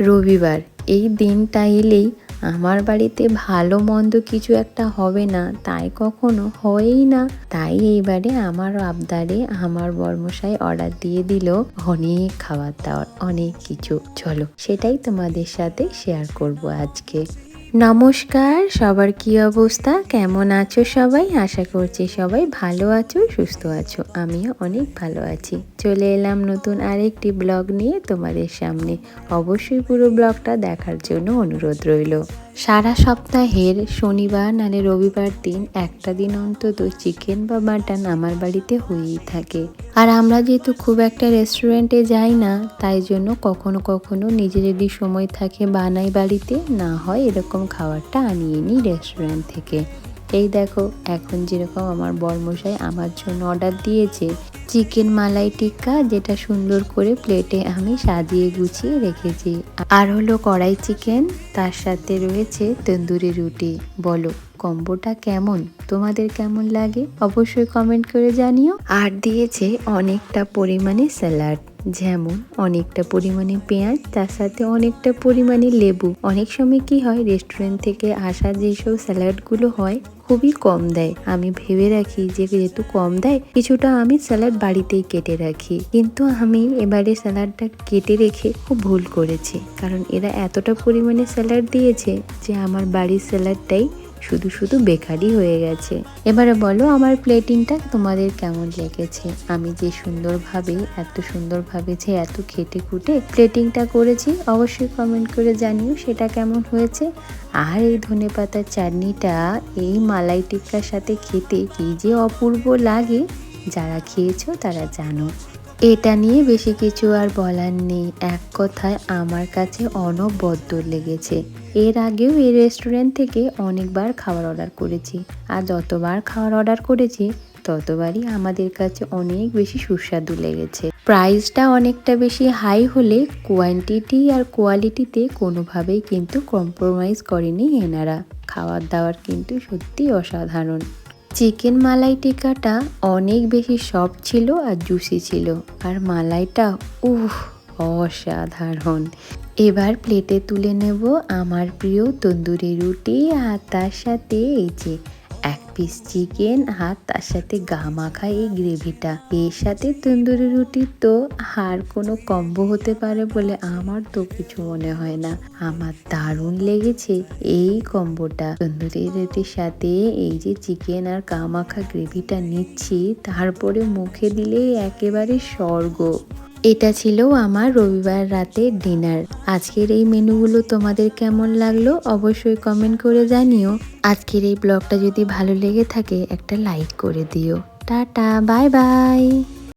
রবিবার। এই দিনটা এলেই আমার বাড়িতে ভালো মন্দ কিছু একটা হবে না, তাই কখনো হয়ই না। তাই এইবারে আমার আবদারে আমার বর্মশাই অর্ডার দিয়ে দিল অনেক খাবার দাবার, অনেক কিছু। চলো সেটাই তোমাদের সাথে শেয়ার করব আজকে। নমস্কার, সবার কি অবস্থা? কেমন আছো সবাই? আশা করছি সবাই ভালো আছো, সুস্থ আছো। আমিও অনেক ভালো আছি। চলে এলাম নতুন আরেকটি ব্লগ নিয়ে তোমাদের সামনে। অবশ্যই পুরো ব্লগটা দেখার জন্য অনুরোধ রইল। সারা সপ্তাহের শনিবার নালে রবিবার দিন একটা দিন অন্তত চিকেন বা মাটন আমার বাড়িতে হয়েই থাকে। আর আমরা যেহেতু খুব একটা রেস্টুরেন্টে যাই না, তাই জন্য কখনো কখনো নিজে যদি সময় থাকে বানাই বাড়িতে, না হয় এরকম খাবারটা আনিয়ে নিই রেস্টুরেন্ট থেকে। এই দেখো, এখন যেরকম আমার বর্মশাই আমার জন্য অর্ডার দিয়েছে চিকেন মালাই টিক্কা যেটা সুন্দর করে প্লেটে আমি সাজিয়ে গুছিয়ে রেখেছি। আর হলো কড়াই চিকেন, তার সাথে রয়েছে তন্দুরি রুটি। বলো, কম্বোটা কেমন? তোমাদের কেমন লাগে? অবশ্যই কমেন্ট করে জানিও। আর দিয়েছে অনেকটা পরিমাণে স্যালাড, যেমন অনেকটা পরিমাণে পেঁয়াজ, তার সাথে অনেকটা পরিমাণে লেবু। অনেক সময় কি হয় রেস্টুরেন্ট থেকে আসা যেসব স্যালাডগুলো হয় খুবই কম দেয়। আমি ভেবে রাখি যে, যেহেতু কম দেয়, কিছুটা আমি স্যালাড বাড়িতেই কেটে রাখি। কিন্তু আমি এবারে স্যালাডটা কেটে রেখে খুব ভুল করেছি। কারণ এরা এতটা পরিমাণে স্যালাড দিয়েছে যে, আমার বাড়ির স্যালাডটাই শুধু শুধু বেকারই হয়ে গেছে। এবারে বলো, আমার প্লেটিংটা তোমাদের কেমন লেগেছে? আমি যে সুন্দরভাবে, এত সুন্দরভাবে যে এত খেটে খুঁটে প্লেটিংটা করেছি, অবশ্যই কমেন্ট করে জানিও সেটা কেমন হয়েছে। আর এই ধনে পাতার চাটনিটা, এই মালাই টিক্কার সাথে খেতে কি যে অপূর্ব লাগে, যারা খেয়েছো তারা জানো। এটা নিয়ে বেশি কিছু আর বলার নেই। এক কথায় আমার কাছে অনবদ্য লেগেছে। এর আগেও এই রেস্টুরেন্ট থেকে অনেকবার খাবার অর্ডার করেছি। আর যতবার খাবার অর্ডার করেছি, ততবারই আমাদের কাছে অনেক বেশি সুস্বাদু লেগেছে। প্রাইসটা অনেকটা বেশি হাই হলে কোয়ান্টিটি আর কোয়ালিটিতে কোনোভাবেই কিন্তু কম্প্রোমাইজ করেনি এনারা। খাবার দাবার কিন্তু সত্যি অসাধারণ। চিকেন মালাই টিকাটা অনেক বেশি সফট ছিল আর জুসি ছিল। আর মালাইটা উহ অসাধারণ। এবার প্লেটে তুলে নেব আমার প্রিয় তন্দুরি রুটি আর তার সাথে এই যে পিস চিকেন আর তার সাথে গা মাখা এই গ্রেভিটা এর সাথে তন্দুরি রুটি তো আর কোনো কম্বো হতে পারে বলে আমার তো কিছু মনে হয় না। আমার দারুণ লেগেছে এই কম্বোটা তন্দুরি রুটির সাথে এই যে চিকেন আর গা মাখা গ্রেভিটা নিচ্ছি, তারপরে মুখে দিলে একেবারে স্বর্গ। এটা ছিল আমার রবিবার রাতে ডিনার। আজকের এই মেনুগুলো তোমাদের কেমন লাগল অবশ্যই কমেন্ট করে জানিও। আজকের এই ব্লগটা যদি ভালো লেগে থাকে একটা লাইক করে দিও। Tata, bye bye.